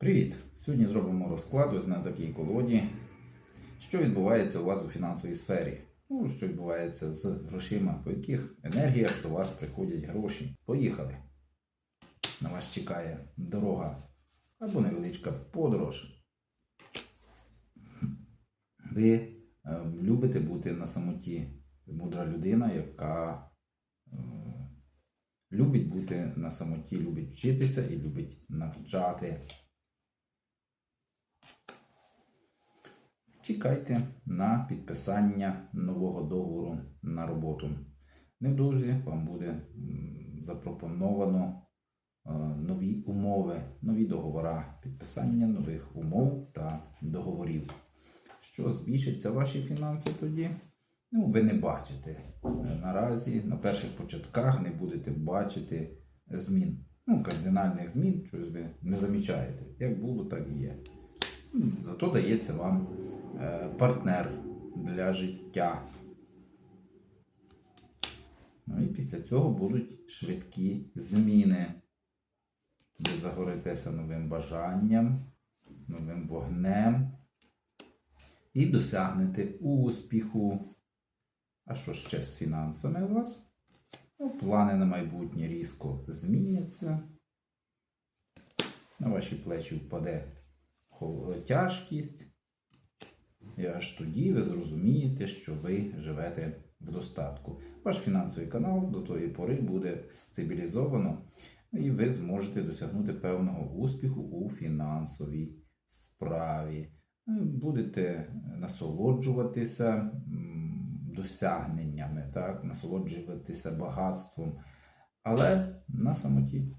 Привіт! Сьогодні зробимо розклад ось на такій колоді. Що відбувається у вас у фінансовій сфері? Ну, що відбувається з грошима, по яких енергіях до вас приходять гроші. Поїхали! На вас чекає дорога або невеличка подорож. Ви е, любите бути на самоті. Мудра людина, яка е, любить бути на самоті, любить вчитися і любить навчати. Чекайте на підписання нового договору на роботу. Невдовзі вам буде запропоновано е, нові умови, нові договори, підписання нових умов та договорів. Що збільшиться ваші фінанси тоді? Ну, ви не бачите. Е, Наразі на перших початках не будете бачити змін. Ну, кардинальних змін, щось ви не замічаєте. Як було, так і є. Зато дається вам партнер для життя. Ну і після цього будуть швидкі зміни. Ви загоритеся новим бажанням, новим вогнем і досягнете успіху. А що ще з фінансами у вас? Ну, плани на майбутнє різко зміняться. На ваші плечі впаде тяжкість. Аж тоді ви зрозумієте, що ви живете в достатку. Ваш фінансовий канал до тої пори буде стабілізовано, і ви зможете досягнути певного успіху у фінансовій справі. Е, Будете насолоджуватися досягненнями, так? насолоджуватися багатством, але на самоті.